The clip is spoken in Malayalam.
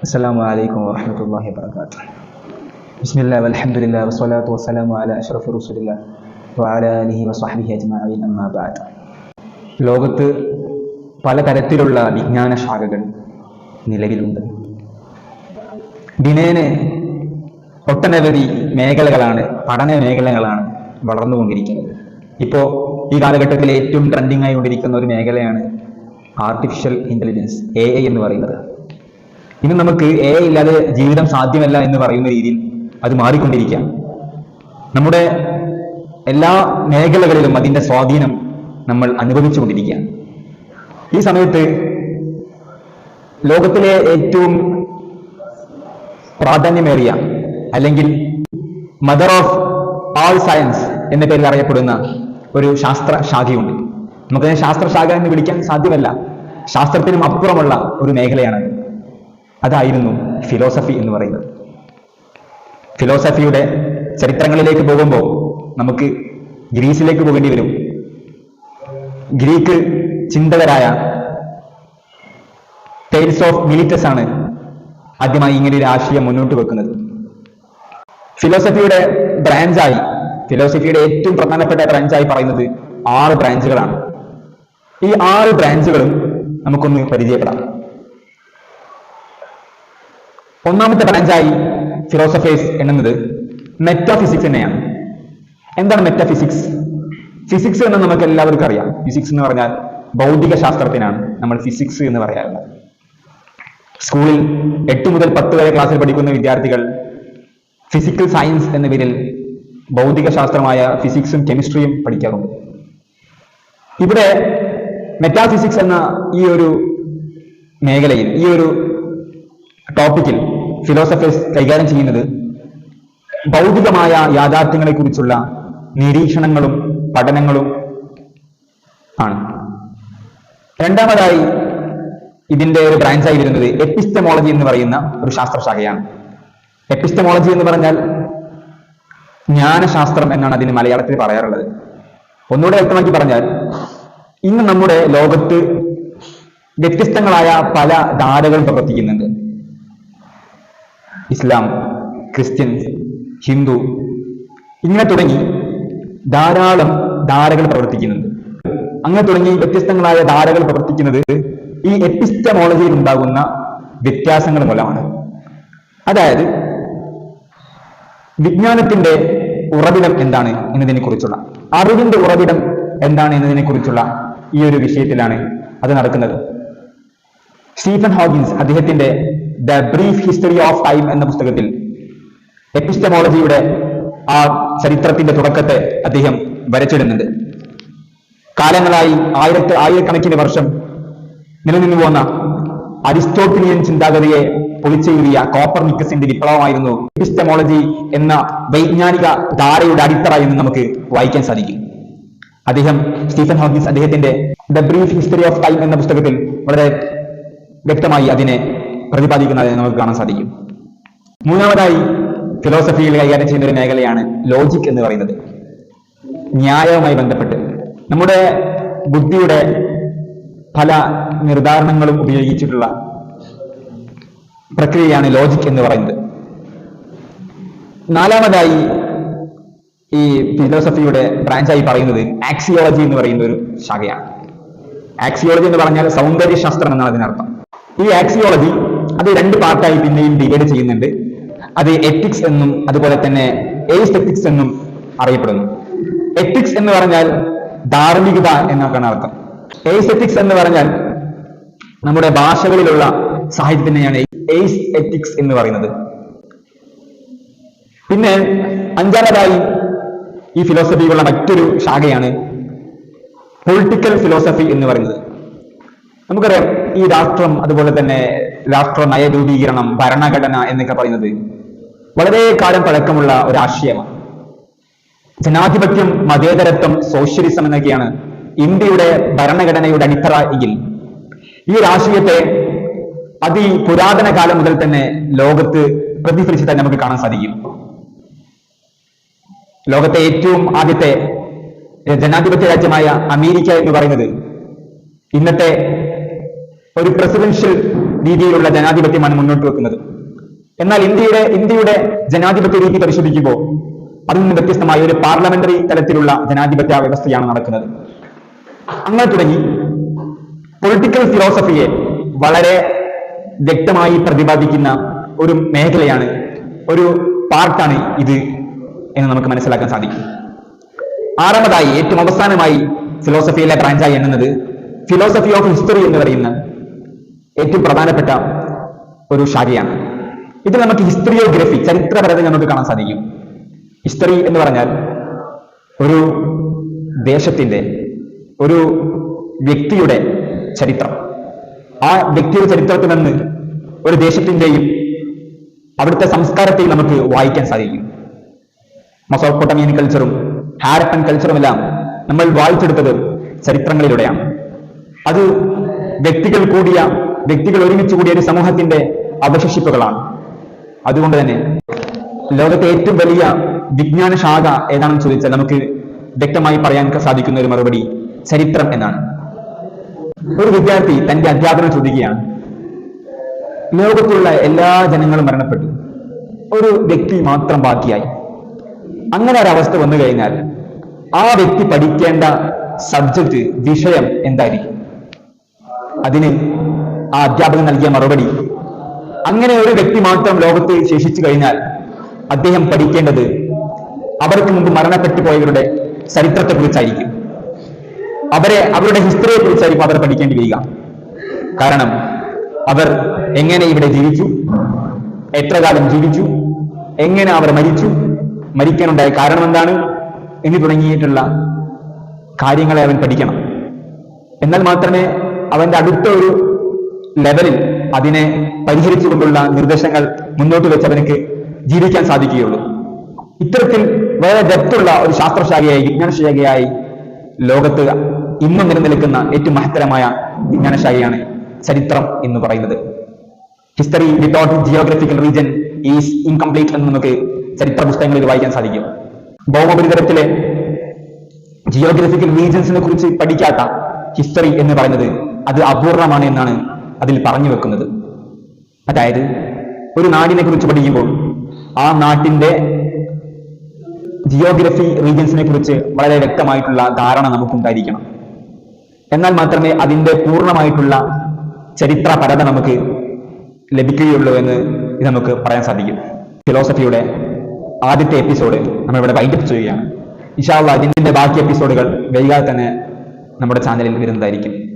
السلام عليكم ورحمة الله وبركاته بسم الله والحمد لله والصلاة والسلام على أشرف رسول الله وعلى آله وصحبه أجمعين أما بعد ലോകത്ത് പലതരത്തിലുള്ള വിജ്ഞാന ശാഖകൾ നിലവിലുണ്ട് ദിനേനെ ഒട്ടനവധി മേഖലകളാണ് പഠന മേഖലകളാണ് വളർന്നുകൊണ്ടിരിക്കുന്നത് ഇപ്പോൾ ഈ കാലഘട്ടത്തിൽ ഏറ്റവും ട്രെൻഡിങ് ആയിക്കൊണ്ടിരിക്കുന്ന ഒരു മേഖലയാണ് ആർട്ടിഫിഷ്യൽ ഇൻ്റലിജൻസ് എ ഐ എന്ന് പറയുന്നത് ഇന്ന് നമുക്ക് എ ഇല്ലാതെ ജീവിതം സാധ്യമല്ല എന്ന് പറയുന്ന രീതിയിൽ അത് മാറിക്കൊണ്ടിരിക്കാം നമ്മുടെ എല്ലാ മേഖലകളിലും അതിന്റെ സ്വാധീനം നമ്മൾ അനുഭവിച്ചു അനുഭവിച്ചുകൊണ്ടിരിക്കുകയാണ് ഈ സമയത്ത് ലോകത്തിലെ ഏറ്റവും പ്രാധാന്യമേറിയ അല്ലെങ്കിൽ മദർ ഓഫ് ആൾ സയൻസ് എന്ന പേരിൽ അറിയപ്പെടുന്ന ഒരു ശാസ്ത്ര ശാഖയുണ്ട് നമുക്കതിനെ ശാസ്ത്രശാഖ എന്ന് വിളിക്കാൻ സാധ്യമല്ല. ശാസ്ത്രത്തിനും അപ്പുറമുള്ള ഒരു മേഖലയാണത്. അതായിരുന്നു ഫിലോസഫി എന്ന് പറയുന്നത്. ഫിലോസഫിയുടെ ചരിത്രങ്ങളിലേക്ക് പോകുമ്പോൾ നമുക്ക് ഗ്രീസിലേക്ക് പോകേണ്ടി വരും. ഗ്രീക്ക് ചിന്തകരായ ടൈൽസ് ഓഫ് മിലിറ്റസ് ആണ് ആദ്യമായി ഇങ്ങനെ ഒരു ആശയം മുന്നോട്ട് വെക്കുന്നത്. ഫിലോസഫിയുടെ ബ്രാഞ്ചായി ഫിലോസഫിയുടെ ഏറ്റവും പ്രധാനപ്പെട്ട ബ്രാഞ്ചായി പറയുന്നത് ആറ് ബ്രാഞ്ചുകളാണ് ഈ ആറ് ബ്രാഞ്ചുകളും നമുക്കൊന്ന് പരിചയപ്പെടാം. ഒന്നാമത്തെ ബ്രാഞ്ചായി ഫിലോസഫേഴ്സ് എണ്ണുന്നത് മെറ്റാഫിസിക്സ് തന്നെയാണ് എന്താണ് മെറ്റാഫിസിക്സ് ഫിസിക്സ് എന്ന് നമുക്ക് എല്ലാവർക്കും അറിയാം. ഫിസിക്സ് എന്ന് പറഞ്ഞാൽ ഭൗതിക ശാസ്ത്രത്തിനാണ് നമ്മൾ ഫിസിക്സ് എന്ന് പറയാറുള്ളത്. സ്കൂളിൽ എട്ട് മുതൽ പത്ത് വരെ ക്ലാസ്സിൽ പഠിക്കുന്ന വിദ്യാർത്ഥികൾ ഫിസിക്കൽ സയൻസ് എന്ന പേരിൽ ഭൗതിക ശാസ്ത്രമായ ഫിസിക്സും കെമിസ്ട്രിയും പഠിക്കാറുണ്ട്. ഇവിടെ മെറ്റാഫിസിക്സ് എന്ന ഈ ഒരു മേഖലയിൽ ഈ ഒരു ടോപ്പിക്കിൽ ഫിലോസഫേഴ്സ് കൈകാര്യം ചെയ്യുന്നത് ഭൗതികമായ യാഥാർത്ഥ്യങ്ങളെ കുറിച്ചുള്ള നിരീക്ഷണങ്ങളും പഠനങ്ങളും ആണ്. രണ്ടാമതായി ഇതിന്റെ ഒരു ബ്രാഞ്ചായി വരുന്നത് എപ്പിസ്റ്റമോളജി എന്ന് പറയുന്ന ഒരു ശാസ്ത്രശാഖയാണ്. എപ്പിസ്റ്റമോളജി എന്ന് പറഞ്ഞാൽ ജ്ഞാനശാസ്ത്രം എന്നാണ് അതിന് മലയാളത്തിൽ പറയാറുള്ളത്. ഒന്നുകൂടെ വ്യക്തമാക്കി പറഞ്ഞാൽ ഇന്ന് നമ്മുടെ ലോകത്ത് വ്യത്യസ്തങ്ങളായ പല ധാരകളും പ്രവർത്തിക്കുന്നുണ്ട്. ഇസ്ലാം ക്രിസ്ത്യൻ ഹിന്ദു ഇങ്ങനെ തുടങ്ങി ധാരാളം ധാരകൾ പ്രവർത്തിക്കുന്നുണ്ട്. അങ്ങനെ തുടങ്ങി വ്യത്യസ്തങ്ങളായ ധാരകൾ പ്രവർത്തിക്കുന്നത് ഈ എപ്പിസ്റ്റമോളജിയിൽ ഉണ്ടാകുന്ന വ്യത്യാസങ്ങൾ മൂലമാണ്. അതായത് വിജ്ഞാനത്തിന്റെ ഉറവിടം എന്താണ് എന്നതിനെ കുറിച്ചുള്ള അറിവിന്റെ ഉറവിടം എന്താണ് എന്നതിനെ കുറിച്ചുള്ള ഈ ഒരു വിഷയത്തിലാണ് അത് നടക്കുന്നത്. സ്റ്റീഫൻ ഹോഗിൻസ് അദ്ദേഹത്തിന്റെ the brief history of time എന്ന പുസ്തകത്തിൽ എപ്പിസ്റ്റമോളജിയുടെ ആ ചരിത്രത്തിന്റെ തുടക്കത്തെ അദ്ദേഹം വരച്ചിടുന്നുണ്ട്. കാലങ്ങളായി ആയിരത്തി ആയിരക്കണക്കിന് വർഷം നിലനിന്നു പോന്ന അരിസ്റ്റോട്ടിലിയൻ ചിന്താഗതിയെ പൊളിച്ചെഴുതിയ കോപ്പർനിക്കസിന്റെ വിപ്ലവമായിരുന്നു എപ്പിസ്റ്റമോളജി എന്ന വൈജ്ഞാനിക ധാരയുടെ അടിത്തറ എന്ന് നമുക്ക് വായിക്കാൻ സാധിക്കും. അദ്ദേഹം സ്റ്റീഫൻ ഹോക്കിൻസ് അദ്ദേഹത്തിന്റെ the brief history of time എന്ന പുസ്തകത്തിൽ വളരെ വ്യക്തമായി അതിനെ പ്രതിപാദിക്കുന്നത് നമുക്ക് കാണാൻ സാധിക്കും. മൂന്നാമതായി ഫിലോസഫിയിൽ കൈകാര്യം ചെയ്യുന്ന ഒരു മേഖലയാണ് ലോജിക് എന്ന് പറയുന്നത്. ന്യായവുമായി ബന്ധപ്പെട്ട്. നമ്മുടെ ബുദ്ധിയുടെ പല നിർദ്ധാരണങ്ങളും ഉപയോഗിച്ചിട്ടുള്ള പ്രക്രിയയാണ് ലോജിക് എന്ന് പറയുന്നത്. നാലാമതായി ഈ ഫിലോസഫിയുടെ ബ്രാഞ്ചായി പറയുന്നത് ആക്സിയോളജി എന്ന് പറയുന്ന ഒരു ശാഖയാണ്. ആക്സിയോളജി എന്ന് പറഞ്ഞാൽ സൗന്ദര്യശാസ്ത്രം എന്നാണ് അതിനർത്ഥം. ഈ ആക്സിയോളജി അത് രണ്ട് പാർട്ടായി പിന്നെയും ഡിവൈഡ് ചെയ്യുന്നുണ്ട്. അത് എത്തിക്സ് എന്നും അതുപോലെ തന്നെ എയ്സ്തെറ്റിക്സ് എന്നും അറിയപ്പെടുന്നു. എത്തിക്സ് എന്ന് പറഞ്ഞാൽ ധാർമ്മികത എന്നൊക്കെയാണ് അർത്ഥം. എയ്സ്തെറ്റിക്സ് എന്ന് പറഞ്ഞാൽ നമ്മുടെ ഭാഷകളിലുള്ള സാഹിത്യത്തിനെയാണ് എയ്സ് എത്തിക്സ് എന്ന് പറയുന്നത്. പിന്നെ അഞ്ചാമതായി ഈ ഫിലോസഫിയുള്ള മറ്റൊരു ശാഖയാണ് പൊളിറ്റിക്കൽ ഫിലോസഫി എന്ന് പറയുന്നത്. നമുക്കറിയാം ഈ രാഷ്ട്രം അതുപോലെ തന്നെ രാഷ്ട്ര നയരൂപീകരണം ഭരണഘടന എന്നൊക്കെ പറയുന്നത് വളരെ കാലം പഴക്കമുള്ള ഒരു ആശയമാണ്. ജനാധിപത്യം മതേതരത്വം സോഷ്യലിസം എന്നൊക്കെയാണ് ഇന്ത്യയുടെ ഭരണഘടനയുടെ അടിത്തറ എങ്കിൽ ഈ ഒരു ആശയത്തെ അതി പുരാതന കാലം മുതൽ തന്നെ ലോകത്ത് പ്രതിഫലിച്ച് തന്നെ നമുക്ക് കാണാൻ സാധിക്കും. ലോകത്തെ ഏറ്റവും ആദ്യത്തെ ജനാധിപത്യ രാജ്യമായ അമേരിക്ക എന്ന് പറയുന്നത് ഇന്നത്തെ ഒരു പ്രസിഡൻഷ്യൽ രീതിയിലുള്ള ജനാധിപത്യമാണ് മുന്നോട്ട് വെക്കുന്നത്. എന്നാൽ ഇന്ത്യയുടെ ഇന്ത്യയുടെ ജനാധിപത്യ രീതി പരിശോധിക്കുമ്പോൾ അതിൽ നിന്ന് വ്യത്യസ്തമായ ഒരു പാർലമെന്ററി തലത്തിലുള്ള ജനാധിപത്യ വ്യവസ്ഥയാണ് നടക്കുന്നത്. അങ്ങനെ തുടങ്ങി പൊളിറ്റിക്കൽ ഫിലോസഫിയെ വളരെ വ്യക്തമായി പ്രതിപാദിക്കുന്ന ഒരു മേഖലയാണ് ഒരു പാർട്ടാണ് ഇത് എന്ന് നമുക്ക് മനസ്സിലാക്കാൻ സാധിക്കും. ആറാമതായി ഏറ്റവും അവസാനമായി ഫിലോസഫിയിലെ ബ്രാഞ്ചായി എണ്ണുന്നത് ഫിലോസഫി ഓഫ് ഹിസ്റ്ററി എന്ന് പറയുന്ന ഏറ്റവും പ്രധാനപ്പെട്ട ഒരു ശാഖയാണ്. ഇത് നമുക്ക് ഹിസ്റ്ററിയോഗ്രഫി ചരിത്രപരത നമുക്ക് കാണാൻ സാധിക്കും. ഹിസ്റ്ററി എന്ന് പറഞ്ഞാൽ ഒരു ദേശത്തിന്റെ ഒരു വ്യക്തിയുടെ ചരിത്രം. ആ വ്യക്തിയുടെ ചരിത്രത്തിൽ നിന്ന് ഒരു ദേശത്തിന്റെയും അവിടുത്തെ സംസ്കാരത്തെയും നമുക്ക് വായിക്കാൻ സാധിക്കും. മൊസോപ്പൊട്ടമിയൻ കൾച്ചറും ഹാരപ്പൻ കൾച്ചറും എല്ലാം നമ്മൾ വായിച്ചെടുത്തത് ചരിത്രങ്ങളിലൂടെയാണ്. അത് വ്യക്തികൾ കൂടിയ വ്യക്തികൾ ഒരുമിച്ച് കൂടിയ ഒരു സമൂഹത്തിന്റെ അവശേഷിപ്പുകളാണ്. അതുകൊണ്ട് തന്നെ ലോകത്തെ ഏറ്റവും വലിയ വിജ്ഞാന ശാഖ ഏതാണെന്ന് ചോദിച്ചാൽ നമുക്ക് വ്യക്തമായി പറയാൻ സാധിക്കുന്ന ഒരു മറുപടി ചരിത്രം എന്നാണ്. ഒരു വിദ്യാർത്ഥി തന്റെ അധ്യാപനം ചോദിക്കുകയാണ്. ലോകത്തുള്ള എല്ലാ ജനങ്ങളും മരണപ്പെട്ടു. ഒരു വ്യക്തി മാത്രം ബാക്കിയായി. അങ്ങനെ ഒരവസ്ഥ വന്നു കഴിഞ്ഞാൽ ആ വ്യക്തി പഠിക്കേണ്ട സബ്ജക്റ്റ് വിഷയം എന്തായിരിക്കും? അതിന് ആ അധ്യാപകൻ നൽകിയ മറുപടി. അങ്ങനെ ഒരു വ്യക്തി മാത്രം ലോകത്ത് ശേഷിച്ചു കഴിഞ്ഞാൽ അദ്ദേഹം പഠിക്കേണ്ടത് അവർക്ക് മുമ്പ് മരണപ്പെട്ടു പോയവരുടെ ചരിത്രത്തെ കുറിച്ചായിരിക്കും അവരെ അവരുടെ ഹിസ്റ്ററിയെ കുറിച്ചായിരിക്കും അവർ പഠിക്കേണ്ടി വരിക. കാരണം അവർ എങ്ങനെ ഇവിടെ ജീവിച്ചു? എത്ര കാലം ജീവിച്ചു? എങ്ങനെ അവർ മരിച്ചു? മരിക്കാനുണ്ടായ കാരണം എന്താണ്? എന്ന് തുടങ്ങിയിട്ടുള്ള കാര്യങ്ങളെ അവൻ പഠിക്കണം. എന്നാൽ മാത്രമേ അവന്റെ അടുത്ത ഒരു ലെവലിൽ അതിനെ പരിഹരിച്ചുകൊണ്ടുള്ള നിർദ്ദേശങ്ങൾ മുന്നോട്ട് വെച്ച് അവനക്ക് ജീവിക്കാൻ സാധിക്കുകയുള്ളൂ. ഇത്തരത്തിൽ വളരെ ഡെപ്തുള്ള ഒരു ശാസ്ത്രശാഖയായി വിജ്ഞാനശാഖയായി ലോകത്ത് ഇന്നും നിലനിൽക്കുന്ന ഏറ്റവും മഹത്തരമായ വിജ്ഞാനശാഖയാണ് ചരിത്രം എന്ന് പറയുന്നത്. History without geographical region is incomplete എന്ന് നമുക്ക് ചരിത്ര പുസ്തകങ്ങളിൽ വായിക്കാൻ സാധിക്കും. ഭൗമോപരിതലത്തിലെ ജിയോഗ്രഫിക്കൽ റീജൻസിനെ കുറിച്ച് പഠിക്കാത്ത ഹിസ്റ്ററി എന്ന് പറയുന്നത് അത് അപൂർണമാണ് എന്നാണ് അതിൽ പറഞ്ഞു വെക്കുന്നത്. അതായത് ഒരു നാടിനെ കുറിച്ച് പഠിക്കുമ്പോൾ ആ നാട്ടിന്റെ ജിയോഗ്രഫി റീജിയൻസിനെ കുറിച്ച് വളരെ വ്യക്തമായിട്ടുള്ള ധാരണ നമുക്കുണ്ടായിരിക്കണം. എന്നാൽ മാത്രമേ അതിന്റെ പൂർണമായിട്ടുള്ള ചരിത്രപരത നമുക്ക് ലഭിക്കുകയുള്ളൂ എന്ന് ഇത് നമുക്ക് പറയാൻ സാധിക്കും. ഫിലോസഫിയുടെ ആദ്യത്തെ എപ്പിസോഡ് നമ്മൾ ഇവിടെ വൈൻഡപ്പ് ചെയ്യുകയാണ്. ഇഷാള്ള അതിന്റെ ബാക്കി എപ്പിസോഡുകൾ വൈകാതെ തന്നെ നമ്മുടെ ചാനലിൽ വരുന്നതായിരിക്കും.